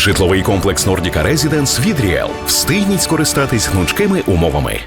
Житловий комплекс Нордіка Резіденс від Ріел. Встигніть скористатись гнучкими умовами.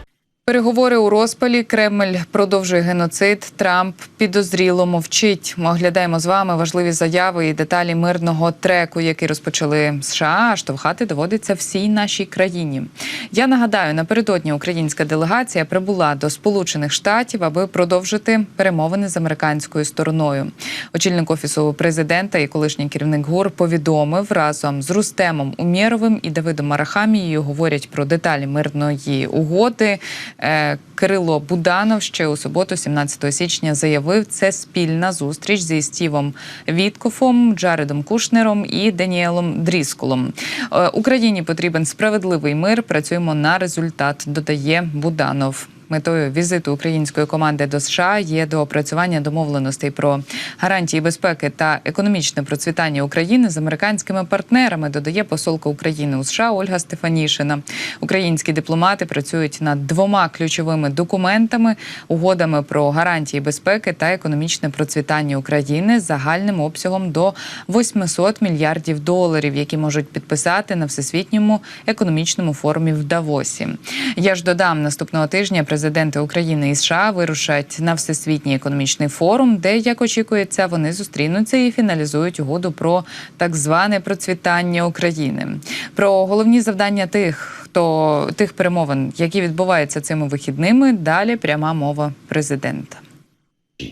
Переговори у розпалі. Кремль продовжує геноцид. Трамп підозріло мовчить. Ми оглядаємо з вами важливі заяви і деталі мирного треку, який розпочали США. А штовхати доводиться всій нашій країні. Я нагадаю, напередодні українська делегація прибула до Сполучених Штатів, аби продовжити перемовини з американською стороною. Очільник офісу президента і колишній керівник ГУР повідомив разом з Рустемом Умєровим і Давидом Арахамією говорять про деталі мирної угоди. Е, Кирило Буданов ще у суботу, 17 січня, заявив, це спільна зустріч зі Стівом Віткофом, Джаредом Кушнером і Даніелом Дрісколом. Е, Україні потрібен справедливий мир. Працюємо на результат, додає Буданов. Метою візиту української команди до США є доопрацювання домовленостей про гарантії безпеки та економічне процвітання України з американськими партнерами. Додає посолка України у США Ольга Стефанішина. Українські дипломати працюють над двома ключовими документами: угодами про гарантії безпеки та економічне процвітання України з загальним обсягом до 800 мільярдів доларів, які можуть підписати на всесвітньому економічному форумі в Давосі. Я ж додам наступного тижня. Президенти України і США вирушать на всесвітній економічний форум, де як очікується, вони зустрінуться і фіналізують угоду про так зване процвітання України. Про головні завдання тих, хто тих перемовин, які відбуваються цими вихідними. Далі пряма мова президента.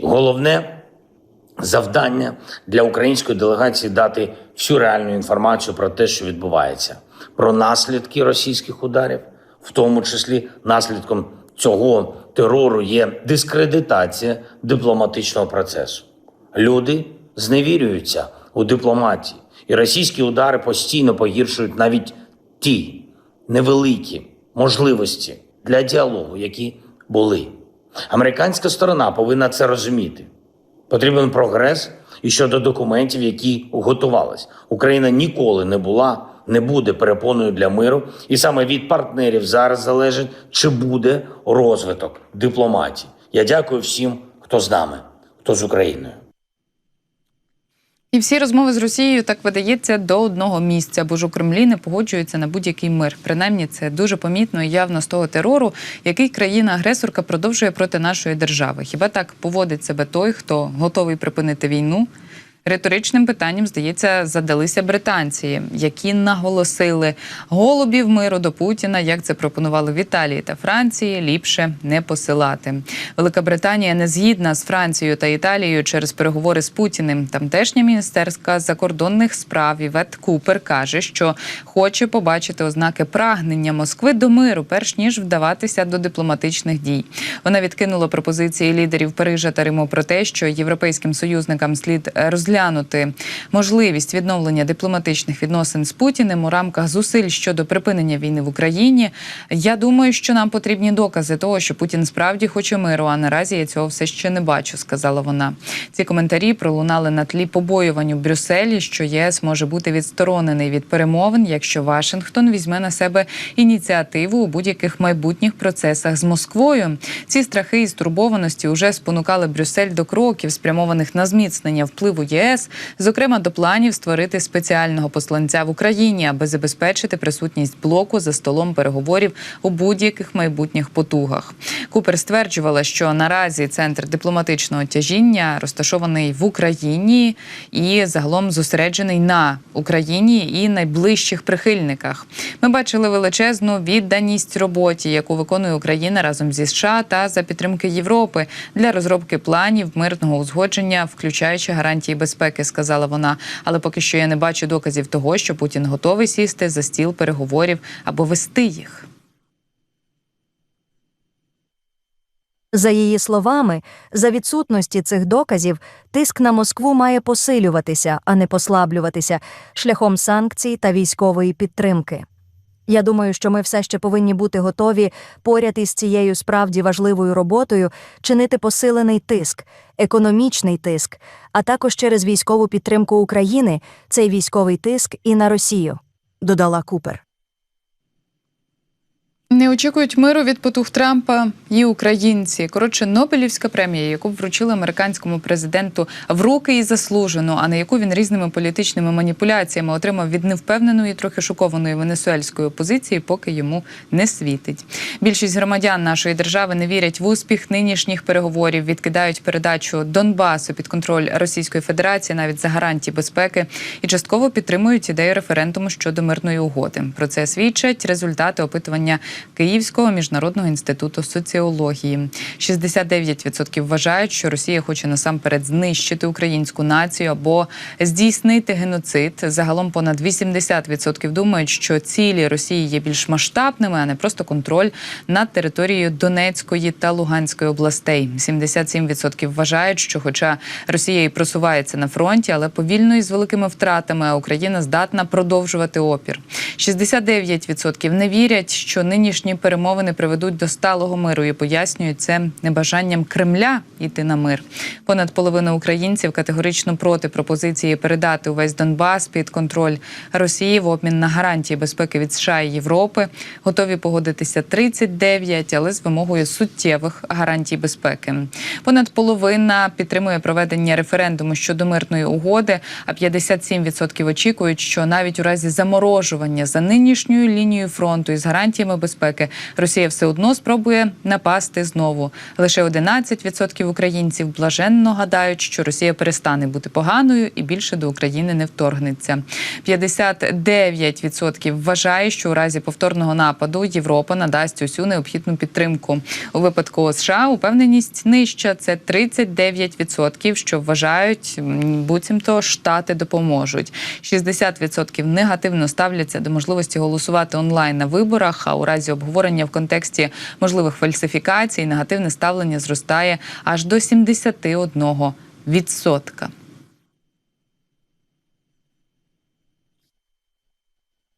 Головне завдання для української делегації дати всю реальну інформацію про те, що відбувається, про наслідки російських ударів, в тому числі наслідком цього терору є дискредитація дипломатичного процесу. Люди зневірюються у дипломатії, і російські удари постійно погіршують навіть ті невеликі можливості для діалогу, які були. Американська сторона повинна це розуміти. Потрібен прогрес і щодо документів, які готувались. Україна ніколи не була, не буде перепоною для миру, і саме від партнерів зараз залежить, чи буде розвиток дипломатії. Я дякую всім, хто з нами, хто з Україною. І всі розмови з Росією так видається до одного місця, бо ж у Кремлі не погоджується на будь-який мир. Принаймні, це дуже помітно і явно з того терору, який країна-агресорка продовжує проти нашої держави. Хіба так поводить себе той, хто готовий припинити війну? Риторичним питанням, здається, задалися британці, які наголосили голубів миру до Путіна, як це пропонували в Італії та Франції, ліпше не посилати. Велика Британія не згідна з Францією та Італією через переговори з Путіним. Тамтешня міністерська закордонних справ Івет Купер каже, що хоче побачити ознаки прагнення Москви до миру, перш ніж вдаватися до дипломатичних дій. Вона відкинула пропозиції лідерів Парижа та Риму про те, що європейським союзникам слід розглянути можливість відновлення дипломатичних відносин з Путіним у рамках зусиль щодо припинення війни в Україні. Я думаю, що нам потрібні докази того, що Путін справді хоче миру. А наразі я цього все ще не бачу, сказала вона. Ці коментарі пролунали на тлі побоювань у Брюсселі, що ЄС може бути відсторонений від перемовин, якщо Вашингтон візьме на себе ініціативу у будь-яких майбутніх процесах з Москвою. Ці страхи і стурбованості вже спонукали Брюссель до кроків, спрямованих на зміцнення впливу ЄС, зокрема до планів створити спеціального посланця в Україні, аби забезпечити присутність блоку за столом переговорів у будь-яких майбутніх потугах. Купер стверджувала, що наразі центр дипломатичного тяжіння розташований в Україні і загалом зосереджений на Україні і найближчих прихильниках. Ми бачили величезну відданість роботі, яку виконує Україна разом зі США та за підтримки Європи для розробки планів мирного узгодження, включаючи гарантії безпеки, сказала вона. Але поки що я не бачу доказів того, що Путін готовий сісти за стіл переговорів або вести їх. За її словами, за відсутності цих доказів тиск на Москву має посилюватися, а не послаблюватися шляхом санкцій та військової підтримки. Я думаю, що ми все ще повинні бути готові поряд із цією справді важливою роботою чинити посилений тиск, економічний тиск, а також через військову підтримку України цей військовий тиск і на Росію, додала Купер. Не очікують миру від потух Трампа і українці. Коротше, Нобелівська премія, яку вручили американському президенту в руки і заслужено, а на яку він різними політичними маніпуляціями отримав від невпевненої, трохи шокованої венесуельської опозиції, поки йому не світить. Більшість громадян нашої держави не вірять в успіх нинішніх переговорів, відкидають передачу Донбасу під контроль Російської Федерації навіть за гарантії безпеки і частково підтримують ідею референдуму щодо мирної угоди. Про це свідчать результати опитування Київського міжнародного інституту соціології. 69% вважають, що Росія хоче насамперед знищити українську націю або здійснити геноцид. Загалом понад 80% думають, що цілі Росії є більш масштабними, а не просто контроль над територією Донецької та Луганської областей. 77% вважають, що, хоча Росія і просувається на фронті, але повільно і з великими втратами, Україна здатна продовжувати опір. 69% не вірять, що нинішні перемовини приведуть до сталого миру і пояснюють це небажанням Кремля йти на мир. Понад половина українців категорично проти пропозиції передати увесь Донбас під контроль Росії в обмін на гарантії безпеки від США і Європи. Готові погодитися 39, але з вимогою суттєвих гарантій безпеки. Понад половина підтримує проведення референдуму щодо мирної угоди, а 57% очікують, що навіть у разі заморожування за нинішньою лінією фронту із гарантіями безпеки Росія все одно спробує напасти знову. Лише 11% українців блаженно гадають, що Росія перестане бути поганою і більше до України не вторгнеться. 59% вважає, що у разі повторного нападу Європа надасть усю необхідну підтримку. У випадку США упевненість нижча це 39%, що вважають, буцімто штати допоможуть. 60% негативно ставляться до можливості голосувати онлайн на виборах. А у разі обговорення в контексті можливих фальсифікацій негативне ставлення зростає аж до 71%.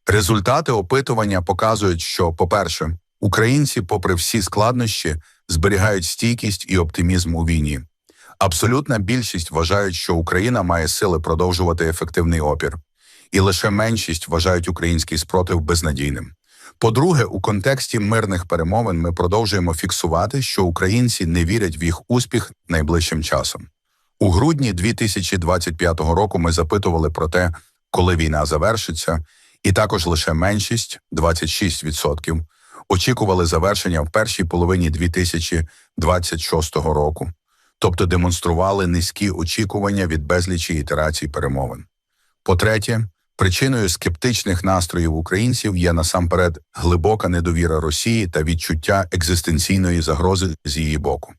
Результати опитування показують, що, по-перше, українці, попри всі складнощі, зберігають стійкість і оптимізм у війні. Абсолютна більшість вважають, що Україна має сили продовжувати ефективний опір, і лише меншість вважають український спротив безнадійним. По-друге, у контексті мирних перемовин ми продовжуємо фіксувати, що українці не вірять в їх успіх найближчим часом. У грудні 2025 року ми запитували про те, коли війна завершиться, і також лише меншість 26% очікували завершення в першій половині 2026 року, тобто демонстрували низькі очікування від безлічі ітерацій перемовин. По-третє, причиною скептичних настроїв українців є насамперед глибока недовіра Росії та відчуття екзистенційної загрози з її боку.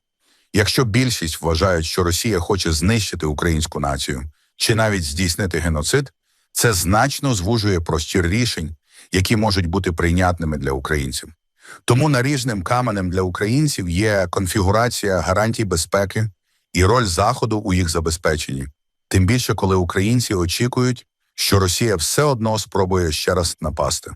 Якщо більшість вважають, що Росія хоче знищити українську націю чи навіть здійснити геноцид, це значно звужує простір рішень, які можуть бути прийнятними для українців. Тому наріжним каменем для українців є конфігурація гарантій безпеки і роль Заходу у їх забезпеченні. Тим більше, коли українці очікують, що Росія все одно спробує ще раз напасти.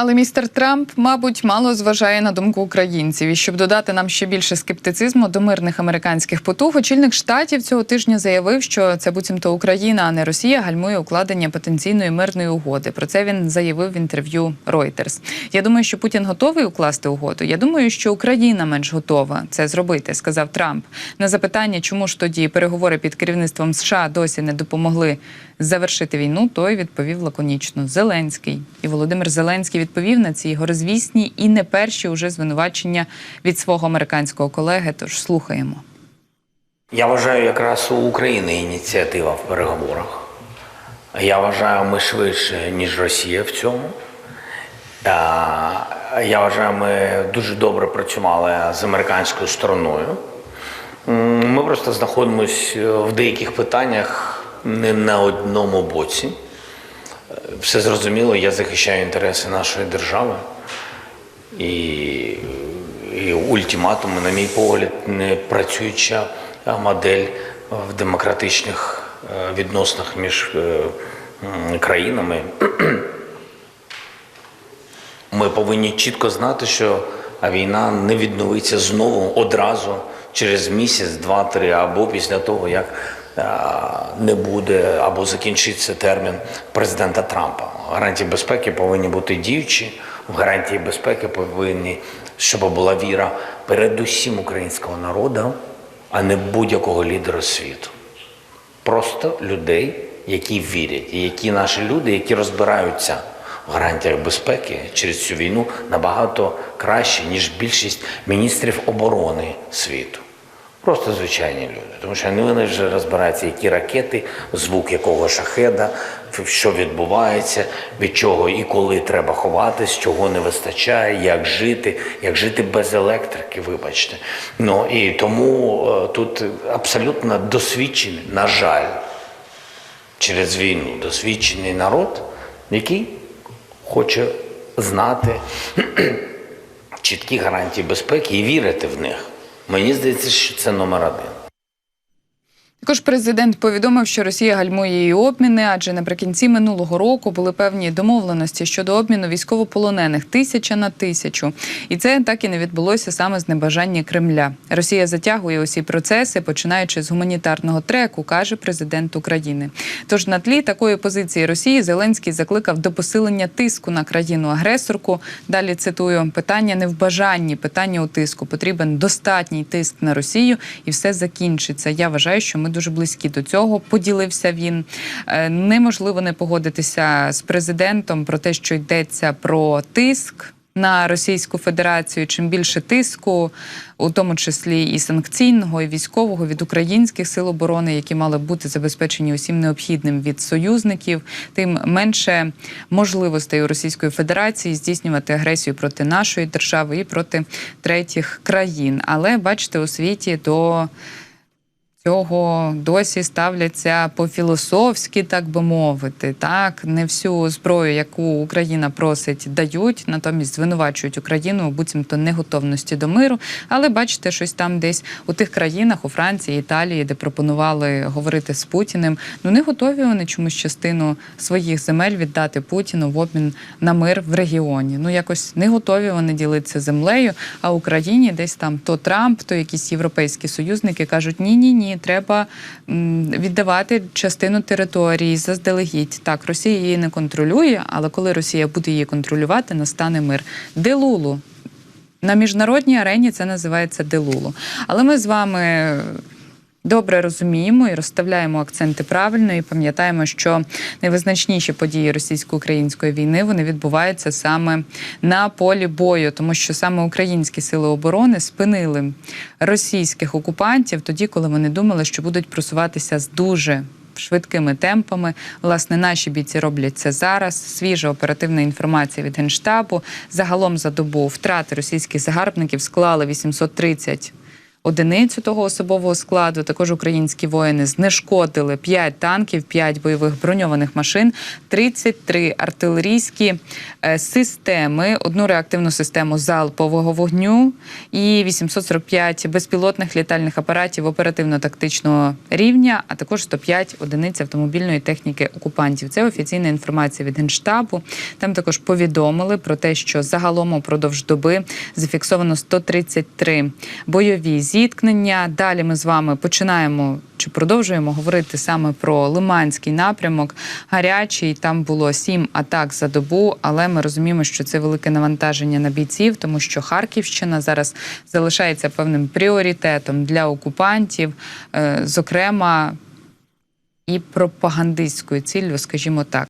Але містер Трамп, мабуть, мало зважає на думку українців. І щоб додати нам ще більше скептицизму до мирних американських потуг, очільник штатів цього тижня заявив, що це буцімто Україна, а не Росія, гальмує укладення потенційної мирної угоди. Про це він заявив в інтерв'ю Reuters. Я думаю, що Путін готовий укласти угоду. Я думаю, що Україна менш готова це зробити, сказав Трамп. На запитання, чому ж тоді переговори під керівництвом США досі не допомогли завершити війну, той відповів лаконічно Зеленський. І Володимир Зеленський відповів на ці горизвісні і не перші уже звинувачення від свого американського колеги. Тож слухаємо. Я вважаю, якраз у України ініціатива в переговорах. Я вважаю, ми швидше, ніж Росія в цьому. Я вважаю, ми дуже добре працювали з американською стороною. Ми просто знаходимося в деяких питаннях не на одному боці. Все зрозуміло, я захищаю інтереси нашої держави. І, і ультиматум, на мій погляд, не працююча модель в демократичних е, відносинах між е, країнами. Ми повинні чітко знати, що війна не відновиться знову одразу через місяць, два-три, або після того, як не буде або закінчиться термін президента Трампа. Гарантії безпеки повинні бути діючі. В гарантії безпеки повинні, щоб була віра передусім українського народу, а не будь-якого лідера світу. Просто людей, які вірять, і які наші люди, які розбираються в гарантіях безпеки через цю війну набагато краще, ніж більшість міністрів оборони світу. Просто звичайні люди. Тому що вони вже розбираються, які ракети, звук якого шахеда, що відбувається, від чого і коли треба ховатись, чого не вистачає, як жити, як жити без електрики, вибачте. Ну і тому е, тут абсолютно досвідчений, на жаль, через війну досвідчений народ, який хоче знати чіткі гарантії безпеки і вірити в них. Мені здається, що це номер один. Також президент повідомив, що Росія гальмує її обміни, адже наприкінці минулого року були певні домовленості щодо обміну військовополонених тисяча на тисячу. І це так і не відбулося саме з небажання Кремля. Росія затягує усі процеси, починаючи з гуманітарного треку, каже президент України. Тож на тлі такої позиції Росії Зеленський закликав до посилення тиску на країну-агресорку. Далі цитую: питання не в бажанні, питання у тиску. Потрібен достатній тиск на Росію, і все закінчиться. Я вважаю, що ми дуже близькі до цього. Поділився він. Е, Неможливо не погодитися з президентом про те, що йдеться про тиск. На Російську Федерацію чим більше тиску, у тому числі і санкційного, і військового від українських сил оборони, які мали бути забезпечені усім необхідним від союзників, тим менше можливостей у Російської Федерації здійснювати агресію проти нашої держави і проти третіх країн. Але бачите, у світі до цього досі ставляться по-філософськи, так би мовити. Так, не всю зброю, яку Україна просить, дають, натомість звинувачують Україну буцімто неготовності до миру. Але бачите, щось там десь у тих країнах, у Франції, Італії, де пропонували говорити з Путіним. Ну не готові вони чомусь частину своїх земель віддати Путіну в обмін на мир в регіоні. Ну якось не готові вони ділитися землею. А Україні десь там то Трамп, то якісь європейські союзники кажуть: ні, ні, ні, треба віддавати частину території заздалегідь. Так, Росія її не контролює, але коли Росія буде її контролювати, настане мир. Делулу. На міжнародній арені це називається делулу. Але ми з вами добре розуміємо і розставляємо акценти правильно, і пам'ятаємо, що найвизначніші події російсько-української війни вони відбуваються саме на полі бою, тому що саме українські сили оборони спинили російських окупантів тоді, коли вони думали, що будуть просуватися з дуже швидкими темпами. Власне, наші бійці роблять це зараз. Свіжа оперативна інформація від генштабу. Загалом за добу втрати російських загарбників склали 830 одиницю того особового складу. Також українські воїни знешкодили 5 танків, 5 бойових броньованих машин, 33 артилерійські е, системи, одну реактивну систему залпового вогню і 845 безпілотних літальних апаратів оперативно-тактичного рівня, а також 105 одиниць автомобільної техніки окупантів. Це офіційна інформація від генштабу. Там також повідомили про те, що загалом упродовж доби зафіксовано 133 бойові зіткнення. Далі ми з вами починаємо чи продовжуємо говорити саме про Лиманський напрямок. Гарячий там було сім атак за добу, але ми розуміємо, що це велике навантаження на бійців, тому що Харківщина зараз залишається певним пріоритетом для окупантів, Е, зокрема і пропагандистською ціллю, скажімо так.